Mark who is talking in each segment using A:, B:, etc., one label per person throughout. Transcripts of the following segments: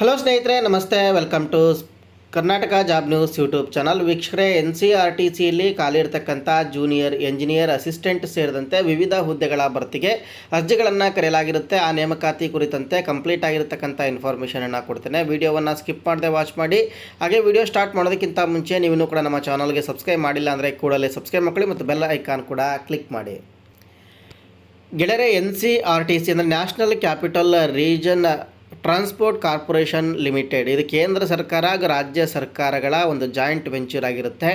A: Hello ಸ್ನೇಹಿತರೆ, ನಮಸ್ತೆ. Welcome to Karnataka job news YouTube channel ವೀಕ್ಷಕರೇ ಎನ್ ಸಿ ಆರ್ ಟಿ ಸಿಯಲ್ಲಿ ಖಾಲಿ ಇರತಕ್ಕಂಥ ಜೂನಿಯರ್ ಎಂಜಿನಿಯರ್ ಅಸಿಸ್ಟೆಂಟ್ ಸೇರಿದಂತೆ ವಿವಿಧ ಹುದ್ದೆಗಳ ಭರ್ತಿಗೆ ಅರ್ಜಿಗಳನ್ನು ಕರೆಯಲಾಗಿರುತ್ತೆ. ಆ ನೇಮಕಾತಿ ಕುರಿತಂತೆ ಕಂಪ್ಲೀಟ್ ಆಗಿರತಕ್ಕಂಥ ಇನ್ಫಾರ್ಮೇಷನನ್ನು ಕೊಡ್ತೇನೆ. ವಿಡಿಯೋವನ್ನು ಸ್ಕಿಪ್ ಮಾಡದೆ ವಾಚ್ ಮಾಡಿ. ಹಾಗೆ ವಿಡಿಯೋ ಸ್ಟಾರ್ಟ್ ಮಾಡೋದಕ್ಕಿಂತ ಮುಂಚೆ ನೀವಿನ್ನೂ ಕೂಡ ನಮ್ಮ ಚಾನಲ್ಗೆ ಸಬ್ಸ್ಕ್ರೈಬ್ ಮಾಡಿಲ್ಲ ಅಂದರೆ ಕೂಡಲೇ ಸಬ್ಸ್ಕ್ರೈಬ್ ಮಾಡಿ ಮತ್ತು ಬೆಲ್ ಐಕಾನ್ ಕೂಡ ಕ್ಲಿಕ್ ಮಾಡಿ. ಗೆಳೆಯರೆ N C R T C ಅಂದರೆ national capital region transport corporation limited. ಇದು ಕೇಂದ್ರ ಸರ್ಕಾರ ಹಾಗೂ ರಾಜ್ಯ ಸರ್ಕಾರಗಳ ಒಂದು ಜಾಯಿಂಟ್ ವೆಂಚರ್ ಆಗಿರುತ್ತೆ.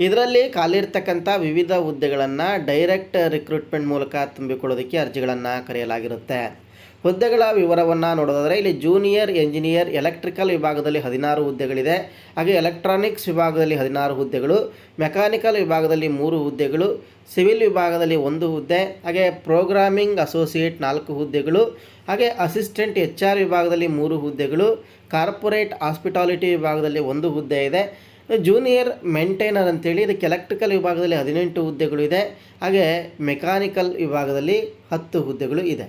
A: ಇದರಲ್ಲಿ ಖಾಲಿರ್ತಕ್ಕಂಥ ವಿವಿಧ ಹುದ್ದೆಗಳನ್ನು ಡೈರೆಕ್ಟ್ ರಿಕ್ರೂಟ್ಮೆಂಟ್ ಮೂಲಕ ತುಂಬಿಕೊಳ್ಳೋದಕ್ಕೆ ಅರ್ಜಿಗಳನ್ನು ಕರೆಯಲಾಗಿರುತ್ತೆ. ಹುದ್ದೆಗಳ ವಿವರವನ್ನು ನೋಡೋದಾದರೆ ಇಲ್ಲಿ ಜೂನಿಯರ್, ಎಂಜಿನಿಯರ್, ಎಲೆಕ್ಟ್ರಿಕಲ್ ವಿಭಾಗದಲ್ಲಿ ಹದಿನಾರು ಹುದ್ದೆಗಳಿದೆ. ಹಾಗೆ ಎಲೆಕ್ಟ್ರಾನಿಕ್ಸ್ ವಿಭಾಗದಲ್ಲಿ ಹದಿನಾರು ಹುದ್ದೆಗಳು, ಮೆಕ್ಯಾನಿಕಲ್ ವಿಭಾಗದಲ್ಲಿ ಮೂರು ಹುದ್ದೆಗಳು, ಸಿವಿಲ್ ವಿಭಾಗದಲ್ಲಿ ಒಂದು ಹುದ್ದೆ, ಹಾಗೆ ಪ್ರೋಗ್ರಾಮಿಂಗ್ ಅಸೋಸಿಯೇಟ್ ನಾಲ್ಕು ಹುದ್ದೆಗಳು, ಹಾಗೆ ಅಸಿಸ್ಟೆಂಟ್ ಎಚ್ ಆರ್ ವಿಭಾಗದಲ್ಲಿ ಮೂರು ಹುದ್ದೆಗಳು, ಕಾರ್ಪೊರೇಟ್ ಹಾಸ್ಪಿಟಾಲಿಟಿ ವಿಭಾಗದಲ್ಲಿ ಒಂದು ಹುದ್ದೆ ಇದೆ. ಜೂನಿಯರ್ ಮೇಂಟೈನರ್ ಅಂತೇಳಿ ಇದಕ್ಕೆ ಎಲೆಕ್ಟ್ರಿಕಲ್ ವಿಭಾಗದಲ್ಲಿ ಹದಿನೆಂಟು ಹುದ್ದೆಗಳು ಇದೆ. ಹಾಗೆ ಮೆಕ್ಯಾನಿಕಲ್ ವಿಭಾಗದಲ್ಲಿ ಹತ್ತು ಹುದ್ದೆಗಳು ಇದೆ.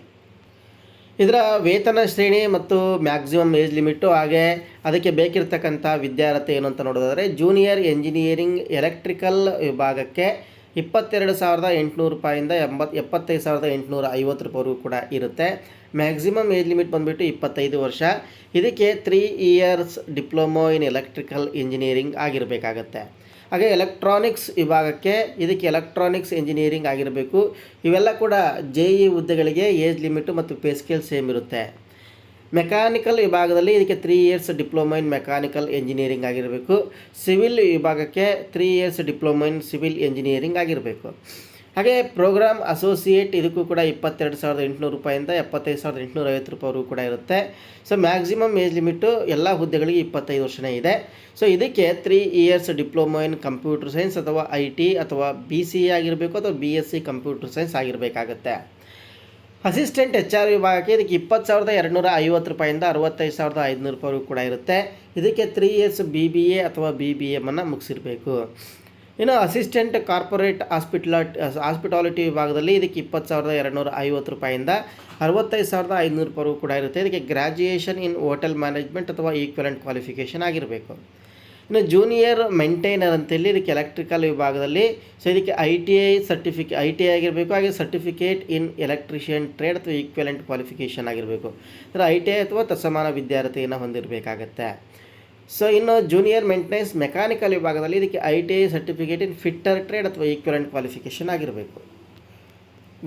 A: ಇದರ ವೇತನ ಶ್ರೇಣಿ ಮತ್ತು ಮ್ಯಾಕ್ಸಿಮಮ್ ಏಜ್ ಲಿಮಿಟು ಹಾಗೆ ಅದಕ್ಕೆ ಬೇಕಿರ್ತಕ್ಕಂಥ ವಿದ್ಯಾರ್ಥಿ ಏನು ಅಂತ ನೋಡೋದಾದರೆ ಜೂನಿಯರ್ ಎಂಜಿನಿಯರಿಂಗ್ ಎಲೆಕ್ಟ್ರಿಕಲ್ ವಿಭಾಗಕ್ಕೆ ಇಪ್ಪತ್ತೆರಡು ಸಾವಿರದ ಎಂಟುನೂರು ರೂಪಾಯಿಂದ ಎಂಬತ್ತು ಎಪ್ಪತ್ತೈದು ಸಾವಿರದ ಎಂಟುನೂರ ಐವತ್ತು ರೂಪಾಯಿವರೆಗೂ ಕೂಡ ಇರುತ್ತೆ. ಮ್ಯಾಕ್ಸಿಮಮ್ ಏಜ್ ಲಿಮಿಟ್ ಬಂದುಬಿಟ್ಟು ಇಪ್ಪತ್ತೈದು ವರ್ಷ. ಇದಕ್ಕೆ three years diploma in electrical engineering ಆಗಿರಬೇಕಾಗತ್ತೆ. ಹಾಗೆ ಎಲೆಕ್ಟ್ರಾನಿಕ್ಸ್ ವಿಭಾಗಕ್ಕೆ ಇದಕ್ಕೆ ಎಲೆಕ್ಟ್ರಾನಿಕ್ಸ್ ಇಂಜಿನಿಯರಿಂಗ್ ಆಗಿರಬೇಕು. ಇವೆಲ್ಲ ಕೂಡ ಜೆ ಇ ಹುದ್ದೆಗಳಿಗೆ ಏಜ್ ಲಿಮಿಟು ಮತ್ತು ಪೇ ಸ್ಕೇಲ್ ಸೇಮ್ ಇರುತ್ತೆ. ಮೆಕ್ಯಾನಿಕಲ್ ವಿಭಾಗದಲ್ಲಿ ಇದಕ್ಕೆ three years diploma in mechanical engineering ಆಗಿರಬೇಕು. ಸಿವಿಲ್ ವಿಭಾಗಕ್ಕೆ three years diploma in civil engineering ಆಗಿರಬೇಕು. ಹಾಗೆ ಪ್ರೋಗ್ರಾಮ್ ಅಸೋಸಿಯೇಟ್ ಇದಕ್ಕೂ ಕೂಡ ಇಪ್ಪತ್ತೆರಡು ಸಾವಿರದ ಎಂಟುನೂರು ರೂಪಾಯಿಂದ ಎಪ್ಪತ್ತೈದು ಸಾವಿರದ ಎಂಟುನೂರ ಐವತ್ತು ರೂಪಾಯಿವರೆಗೂ ಕೂಡ ಇರುತ್ತೆ. ಸೊ ಮ್ಯಾಕ್ಸಿಮಮ್ ಏಜ್ ಲಿಮಿಟು ಎಲ್ಲ ಹುದ್ದೆಗಳಿಗೆ ಇಪ್ಪತ್ತೈದು ವರ್ಷನೇ ಇದೆ. ಸೊ ಇದಕ್ಕೆ three years diploma in computer science ಅಥವಾ ಐ ಟಿ ಅಥವಾ ಬಿ ಸಿ ಎ ಆಗಿರಬೇಕು ಅಥವಾ B S C computer science ಆಗಿರಬೇಕಾಗತ್ತೆ. Assistant H R ವಿಭಾಗಕ್ಕೆ ಇದಕ್ಕೆ ಇಪ್ಪತ್ತು ಸಾವಿರದ ಎರಡುನೂರ ಐವತ್ತು ರೂಪಾಯಿಂದ ಅರವತ್ತೈದು ಸಾವಿರದ ಐದುನೂರು ರೂಪಾಯಿವರೆಗೂ ಕೂಡ ಇರುತ್ತೆ. ಇದಕ್ಕೆ three years B B A ಅಥವಾ ಬಿ ಬಿ ಎಮನ್ನು ಮುಗಿಸಿರಬೇಕು. ಇನ್ನು ಅಸಿಸ್ಟೆಂಟ್ ಕಾರ್ಪೊರೇಟ್ ಹಾಸ್ಪಿಟಲ, ಹಾಸ್ಪಿಟಾಲಿಟಿ ವಿಭಾಗದಲ್ಲಿ ಇದಕ್ಕೆ ಇಪ್ಪತ್ತು ಸಾವಿರದ ಎರಡುನೂರ ಐವತ್ತು ರೂಪಾಯಿಂದ ಅರವತ್ತೈದು ಸಾವಿರದ ಐದುನೂರು ರೂಪಾಯಿ ಕೂಡ ಇರುತ್ತೆ. ಇದಕ್ಕೆ ಗ್ರ್ಯಾಜುಯೇಷನ್ ಇನ್ ಹೋಟೆಲ್ ಮ್ಯಾನೇಜ್ಮೆಂಟ್ ಅಥವಾ ಈಕ್ವಲೆಂಟ್ ಕ್ವಾಲಿಫಿಕೇಷನ್ ಆಗಿರಬೇಕು. ಇನ್ನು ಜೂನಿಯರ್ ಮೇಂಟೈನರ್ ಅಂತೇಳಿ ಇದಕ್ಕೆ ಎಲೆಕ್ಟ್ರಿಕಲ್ ವಿಭಾಗದಲ್ಲಿ ಸೊ ಇದಕ್ಕೆ I T I certificate I T I ಆಗಿರಬೇಕು. ಹಾಗೆ ಸರ್ಟಿಫಿಕೇಟ್ ಇನ್ ಎಲೆಕ್ಟ್ರಿಷಿಯನ್ ಟ್ರೇಡ್ ಅಥವಾ ಈಕ್ವಲೆಂಟ್ ಕ್ವಾಲಿಫಿಕೇಷನ್ ಆಗಿರಬೇಕು. ಅಂದರೆ ಐ ಟಿ ಐ ಅಥವಾ ತತ್ಸಮಾನ ವಿದ್ಯಾರ್ಥಿಯನ್ನು ಹೊಂದಿರಬೇಕಾಗತ್ತೆ. ಸೊ ಇನ್ನು ಜೂನಿಯರ್ ಮೇಂಟೆನೆನ್ಸ್ ಮೆಕ್ಯಾನಿಕಲ್ ವಿಭಾಗದಲ್ಲಿ ಇದಕ್ಕೆ I T I certificate in fitter trade ಅಥವಾ ಈಕ್ವಲೆಂಟ್ ಕ್ವಾಲಿಫಿಕೇಷನ್ ಆಗಿರಬೇಕು.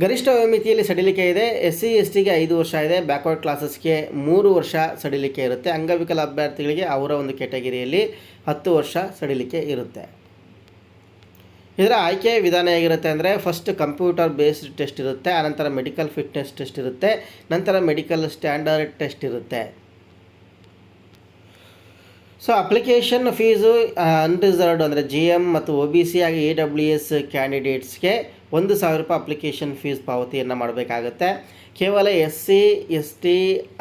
A: ಗರಿಷ್ಠ ವಯೋಮಿತಿಯಲ್ಲಿ ಸಡಿಲಿಕೆ ಇದೆ. ಎಸ್ ಸಿ ಎಸ್ ಟಿಗೆ ಐದು ವರ್ಷ ಇದೆ. ಬ್ಯಾಕ್ವರ್ಡ್ ಕ್ಲಾಸಸ್ಗೆ ಮೂರು ವರ್ಷ ಸಡಿಲಿಕೆ ಇರುತ್ತೆ. ಅಂಗವಿಕಲ ಅಭ್ಯರ್ಥಿಗಳಿಗೆ ಅವರ ಒಂದು ಕೆಟಗಿರಿಯಲ್ಲಿ ಹತ್ತು ವರ್ಷ ಸಡಿಲಿಕೆ ಇರುತ್ತೆ. ಇದರ ಆಯ್ಕೆ ವಿಧಾನ ಹೇಗಿರುತ್ತೆ ಅಂದರೆ ಫಸ್ಟ್ ಕಂಪ್ಯೂಟರ್ ಬೇಸ್ಡ್ ಟೆಸ್ಟ್ ಇರುತ್ತೆ. ಆನಂತರ ಮೆಡಿಕಲ್ ಫಿಟ್ನೆಸ್ ಟೆಸ್ಟ್ ಇರುತ್ತೆ. ನಂತರ ಮೆಡಿಕಲ್ ಸ್ಟ್ಯಾಂಡರ್ಡ್ ಟೆಸ್ಟ್ ಇರುತ್ತೆ. ಸೊ ಅಪ್ಲಿಕೇಶನ್ ಫೀಸು ಅನ್ರಿಸರ್ವ್ಡ್ ಅಂದರೆ ಜಿ ಎಂ ಮತ್ತು ಒ ಬಿ ಸಿ ಆಗಿ ಎ ಡಬ್ಲ್ಯೂ ಎಸ್ ಕ್ಯಾಂಡಿಡೇಟ್ಸ್ಗೆ ಒಂದು ಸಾವಿರ ರೂಪಾಯಿ ಅಪ್ಲಿಕೇಶನ್ ಫೀಸ್ ಪಾವತಿಯನ್ನು ಮಾಡಬೇಕಾಗುತ್ತೆ. ಕೇವಲ ಎಸ್ ಸಿ ಎಸ್ ಟಿ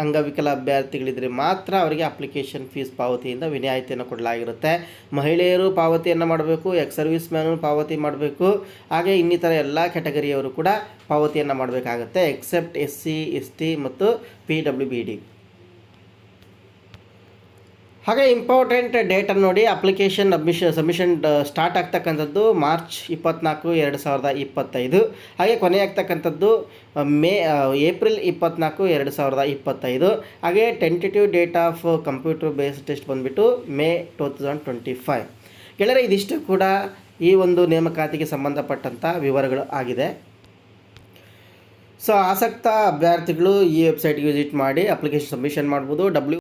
A: ಅಂಗವಿಕಲ ಅಭ್ಯರ್ಥಿಗಳಿದ್ರೆ ಮಾತ್ರ ಅವರಿಗೆ ಅಪ್ಲಿಕೇಶನ್ ಫೀಸ್ ಪಾವತಿಯಿಂದ ವಿನಾಯಿತಿಯನ್ನು ಕೊಡಲಾಗಿರುತ್ತೆ. ಮಹಿಳೆಯರು ಪಾವತಿಯನ್ನು ಮಾಡಬೇಕು ಎಕ್ಸ್ ಸರ್ವಿಸ್ ಮ್ಯಾನು ಪಾವತಿ ಮಾಡಬೇಕು. ಹಾಗೆ ಇನ್ನಿತರ ಎಲ್ಲ ಕ್ಯಾಟಗರಿಯವರು ಕೂಡ ಪಾವತಿಯನ್ನು ಮಾಡಬೇಕಾಗುತ್ತೆ except S C S T ಮತ್ತು ಪಿ ಡಬ್ಲ್ಯೂ ಬಿ ಡಿ ಹಾಗೆ ಇಂಪಾರ್ಟೆಂಟ್ ಡೇಟನ್ನು ನೋಡಿ ಅಪ್ಲಿಕೇಶನ್ ಅಬ್ಮಿಷನ್ ಸಬ್ಮಿಷನ್ ಸ್ಟಾರ್ಟ್ ಆಗ್ತಕ್ಕಂಥದ್ದು ಮಾರ್ಚ್ ಇಪ್ಪತ್ನಾಲ್ಕು, ಎರಡು ಸಾವಿರದ ಇಪ್ಪತ್ತೈದು. ಹಾಗೆ ಕೊನೆ ಆಗ್ತಕ್ಕಂಥದ್ದು ಮೇ ಏಪ್ರಿಲ್ ಇಪ್ಪತ್ನಾಲ್ಕು, ಎರಡು ಸಾವಿರದ ಇಪ್ಪತ್ತೈದು. ಹಾಗೆ tentative date of computer based test ಬಂದುಬಿಟ್ಟು May two thousand twenty five ಗೆಳೆಯರೆ, ಇದಿಷ್ಟು ಕೂಡ ಈ ಒಂದು ನೇಮಕಾತಿಗೆ ಸಂಬಂಧಪಟ್ಟಂಥ ವಿವರಗಳು ಆಗಿದೆ. ಸೊ ಆಸಕ್ತ ಅಭ್ಯರ್ಥಿಗಳು ಈ ವೆಬ್ಸೈಟ್ಗೆ ವಿಸಿಟ್ ಮಾಡಿ ಅಪ್ಲಿಕೇಶನ್ ಸಬ್ಮಿಷನ್ ಮಾಡ್ಬೋದು. ಡಬ್ಲ್ಯೂ